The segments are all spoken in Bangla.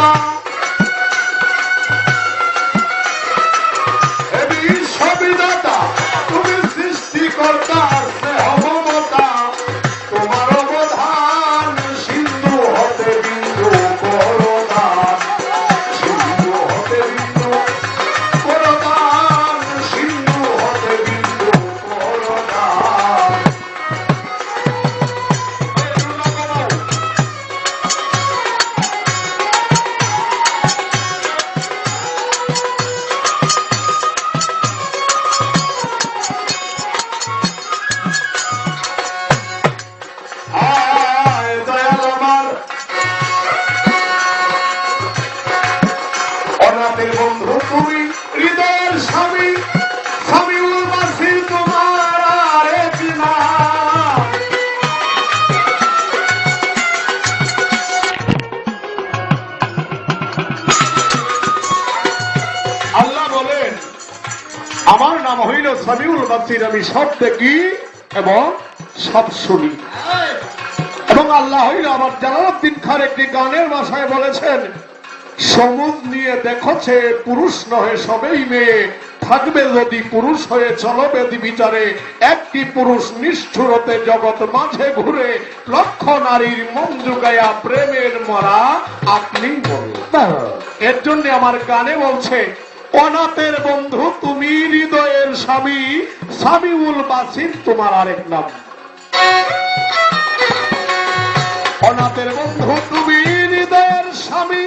Bye. আল্লাহ বলেন, আমার নাম হইল সামিউল বাসির আমি সব দেখি এবং সব শুনি। এবং আল্লাহ হইল আমার জালালউদ্দিন খান একটি গানের ভাষায় বলেছেন সমুদ নিয়ে দেখছে পুরুষ নহে, সবেই মেয়ে। থাকবে যদি পুরুষ হয়ে চলো বেদি বিচারে একটি পুরুষ নিষ্ঠুরতে জগৎ মাঝে ঘুরে, লক্ষ নারীর মন জুগায়া প্রেমের মরা আপনি এর জন্য আমার গানে বলছে, অনাথের বন্ধু তুমি হৃদয়ের স্বামী, সামিউল বাসির তোমার আরেক নাম। অনাথের বন্ধু তুমি হৃদয়ের স্বামী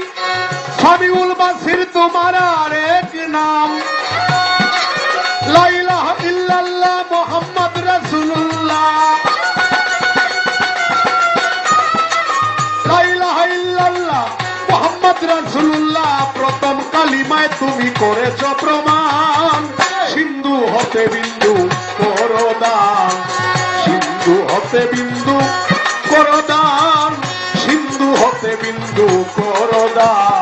সামিউল বাসির তোমার আরেক নাম। লাইলাহ ইল্লাল্লাহ মোহাম্মদ রাসূলুল্লাহ। লাইলাহ ইল্লাল্লাহ মোহাম্মদ রাসূলুল্লাহ, প্রথম কালিমায় তুমি করেছ প্রমাণ। সিন্ধু হতে বিন্দু করদান। সিন্ধু হতে বিন্দু করদান। সিন্ধু হতে বিন্দু করদান।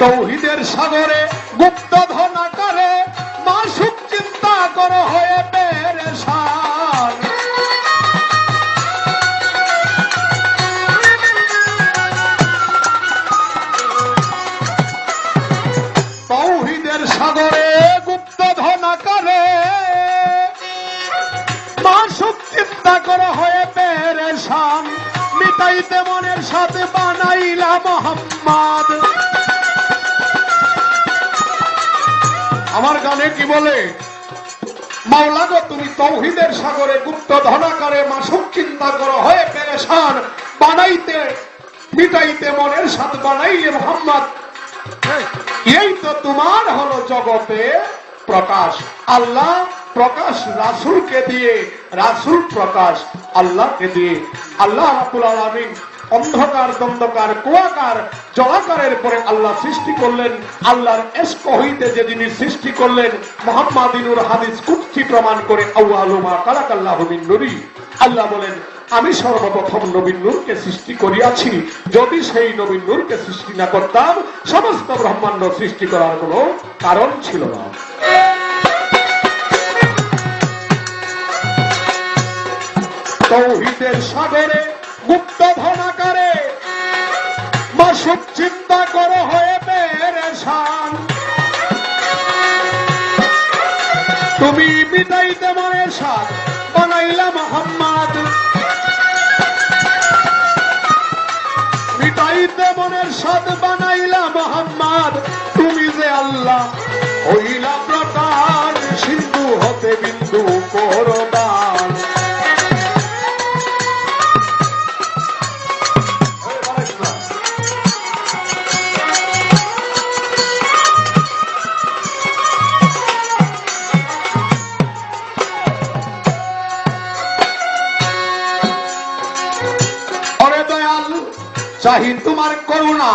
তৌহিদের সাগরে গুপ্ত ধনা করে মাসুক চিন্তা করো হয়ে পেরেশান। তৌহিদের সাগরে গুপ্ত ধনা করে মাসুক চিন্তা করো হয়ে পেরে পেরেশান। মিটাইতে মনের সাথে বানাইলা মোহাম্মদ। আমার গানে কি বলে? মাওলা গো তুমি তৌহিদের সাগরে গুপ্ত ধনাকারে মাসুক চিন্তা করো হয়ে পেরেশান বানাইতে মিটাইতে মনের সাথে বানাইলে মোহাম্মদ। এই। তো তোমার হলো জগতে প্রকাশ। আল্লাহ প্রকাশ রাসুলকে দিয়ে রাসুল প্রকাশ আল্লাহকে দিয়ে। আল্লাহ রাবুল আলমিন অন্ধকার দন্দকার কুয়াকার, জলাকারের পরে আল্লাহ সৃষ্টি করলেন। আল্লাহর এস্ক হইতে যে যিনি সৃষ্টি করলেন, মোহাম্মদিনুর হাদিস কুচ্ছি প্রমাণ করে আউআলুমা কালাকাল্লাহ নুরি। আল্লাহ বলেন, আমি সর্বপ্রথম নবীন নূরকে সৃষ্টি করিয়াছি। যদি সেই নবীন নূরকে সৃষ্টি না করতাম, সমস্ত ব্রহ্মাণ্ড সৃষ্টি করার কোনো কারণ ছিল না। তৌহিদের সাগরে গুপ্ত ধনাকারে মাসুক চিন্তা করো হয়ে পেরেশান। তুমি মিটাইতে মনের সাথ বানাইলা মোহাম্মদ। মিটাইতে মনের সাথ বানাইলা মোহাম্মদ। তুমি যে আল্লাহ, হইলা প্রকার সিন্ধু হতে বিন্দু করদান জাহিন তোমার করুণা।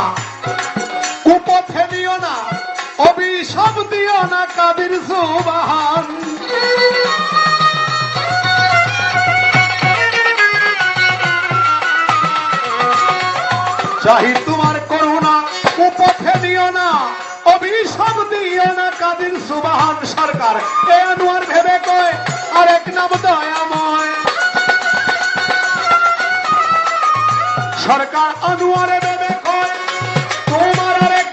কুপথে দিও না, অভিশাপ দিও না কাবির সুবাহান। চাহি তোমার করুণা, কুপথে দিও না, অভিশাপ দিও না কাদির সুবাহান সরকার। এ আনোয়ার ভেবে কয়, আরেক নাম দয়াময়। সরকার আনোয়ারে ভেবে কয় তোমার আরেক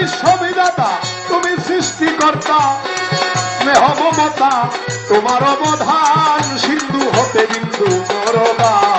বিশ্ববিধাতা তুমি সৃষ্টিকর্তা। স্নেহ মমতা তোমার অবধান সিন্ধু হতে বিন্দু করদান